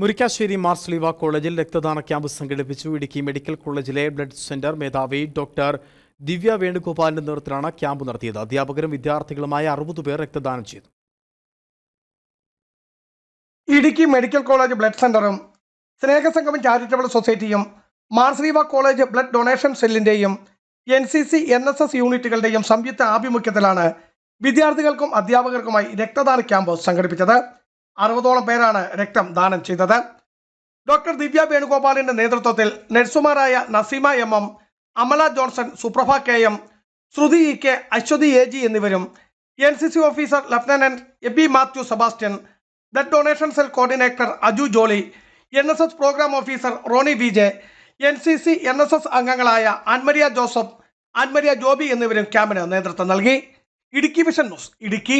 മുരിക്കാശ്ശേരി മാർസ്ലീവ കോളേജിൽ രക്തദാന ക്യാമ്പ് സംഘടിപ്പിച്ചു. ഇടുക്കി മെഡിക്കൽ കോളേജിലെ ബ്ലഡ് സെന്റർ മേധാവി ഡോക്ടർ ദിവ്യ വേണുഗോപാലിന്റെ നേതൃത്വത്തിലാണ് ക്യാമ്പ് നടത്തിയത്. അധ്യാപകരും വിദ്യാർത്ഥികളുമായ അറുപത് പേർ രക്തദാനം ചെയ്തു. ഇടുക്കി മെഡിക്കൽ കോളേജ് ബ്ലഡ് സെന്ററും സ്നേഹസംഗമം ചാരിറ്റബിൾ സൊസൈറ്റിയും Marsleeva college blood donation സെല്ലിന്റെയും N C C N S S യൂണിറ്റുകളുടെയും സംയുക്ത ആഭിമുഖ്യത്തിലാണ് വിദ്യാർത്ഥികൾക്കും അധ്യാപകർക്കുമായി രക്തദാന ക്യാമ്പ് സംഘടിപ്പിച്ചത്. അറുപതോളം പേരാണ് രക്തം ദാനം ചെയ്തത്. ഡോക്ടർ ദിവ്യ വേണുഗോപാലിന്റെ നേതൃത്വത്തിൽ നഴ്സുമാരായ Naseema M M Amala Johnson Suprabha K M Shruthi E K Aswathy A G എന്നിവരും N C C officer lieutenant A Eby Mathew Sebastian blood donation cell coordinator Aju Jolly N S S programme officer Rony V J N C C N S S അംഗങ്ങളായ ആൻമരിയ ജോസഫ് ആൻമരിയ ജോബി എന്നിവരും ക്യാമ്പിന് നേതൃത്വം നൽകി. Idukki vision news Idukki.